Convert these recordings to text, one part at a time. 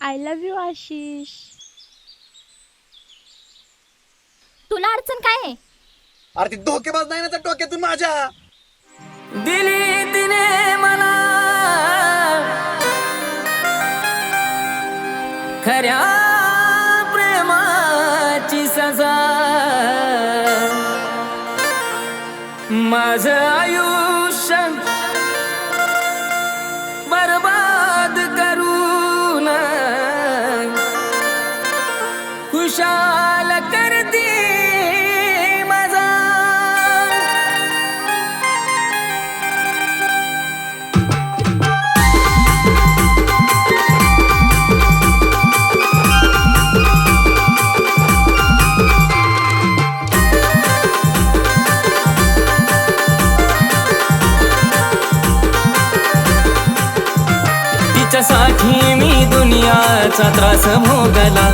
I love you Ashish तुला अडचण काय आहे? अरे ती धोकेबाज नाही ना त्या डोक्यातून माझ्या. दिली तिने मला. खऱ्या प्रेमाची सजा. माझ आयुष्य बर्बाद खुशाल करते माझा. तिच्यासाठी मी दुनिया दुनियाचा त्रास भोगला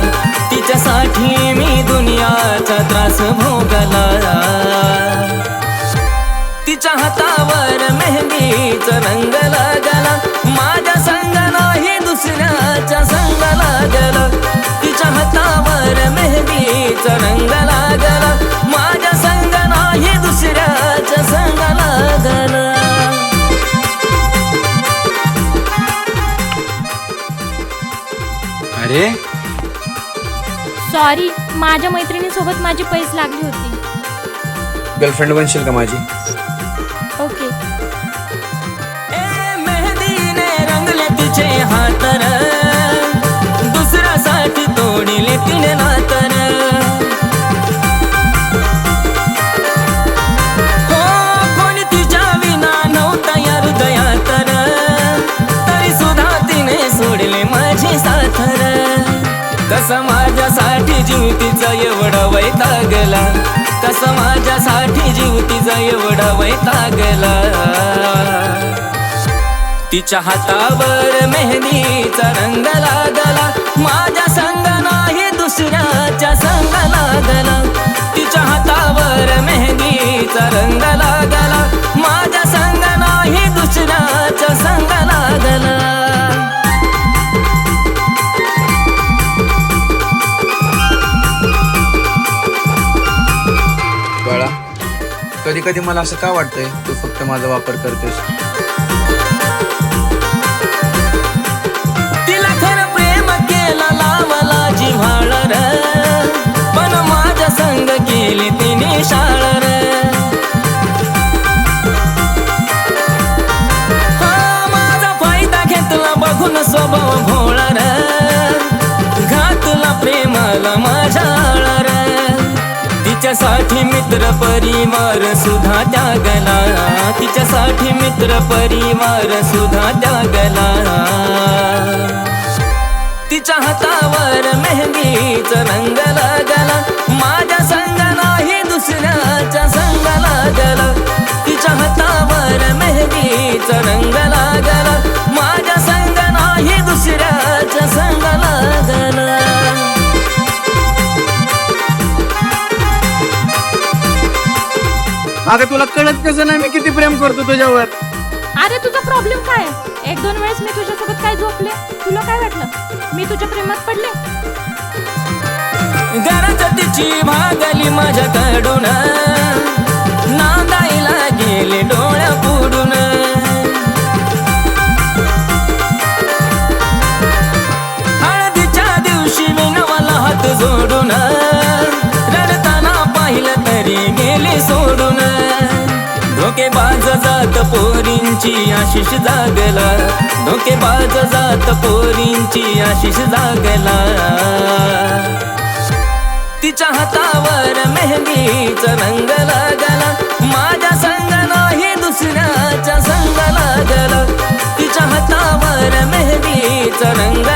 तिच्यासाठी मी दुनियाचा त्रास भोगला तिच्या हातावर मेहंदीच रंग लागला. माझ्या संग नाही दुसऱ्याच्या संग लागला. तिच्या हातावर मेहंदीच रंग लागला. अरे? सॉरी माझ्या मैत्रिणीसोबत माझी पैस लागली होती. गर्लफ्रेंड बनशील का माझी? ओके ए मेहंदीने रंगले तिचे हातर दुसऱ्यासाठी तोडिले तिने माझ्यासाठी जीव तिचा एवढा वैतागला. कसं माझ्यासाठी जीव तिचा एवढा वैतागला. तिच्या हातावर मेहंदीचा रंग लागला माझ्या संग नाही दुसऱ्याच्या संग लागला तिच्या हातावर मेहंदीचा रंग लागला माझ्या संग नाही दुसऱ्याच्या संग लागला बाळा कधी कधी मला असं का वाटतंय? तू फक्त माझा वापर करतेस. तिला खरं प्रेम केला लावला जिव्हाळ र. पण माझ्या संग केली तिने शाळ र. माझा फायदा घेतला बघून स्वभाव भोळा र. घातला प्रेमाला माझ्या तिच्यासाठी मित्र परिवार सुद्धा त्यागला. तिच्यासाठी मित्र परिवार सुद्धा त्यागला. तिच्या हातावर मेहंदीचा रंग लागला. माझ्या संग नाही दुसऱ्याच्या संग लागला. अगं तुला कळत कसं नाही मी किती प्रेम करतो तुझ्यावर? अरे तुझा प्रॉब्लेम काय आहे? एक दोन वेळेस मी तुझ्यासोबत काय झोपले? तुला काय वाटलं? मी तुझ्या प्रेमात पडले? गरज तिची भागली माझ्याकडून नांदायला गेले डोळ्या पुढून. हळदीच्या दिवशी विनवाला हात जोडून. रडताना पाहिलं तरी गेले सोडून. धोकेबाज जात पोरींची आशिष जागला. धोकेबाज जात पोरींची आशिष जागला. तिच्या हातावर मेहंदीच रंग लागला. माझ्या संग नाही दुसऱ्याच्या संग लागला. तिच्या हातावर मेहंदीच रंग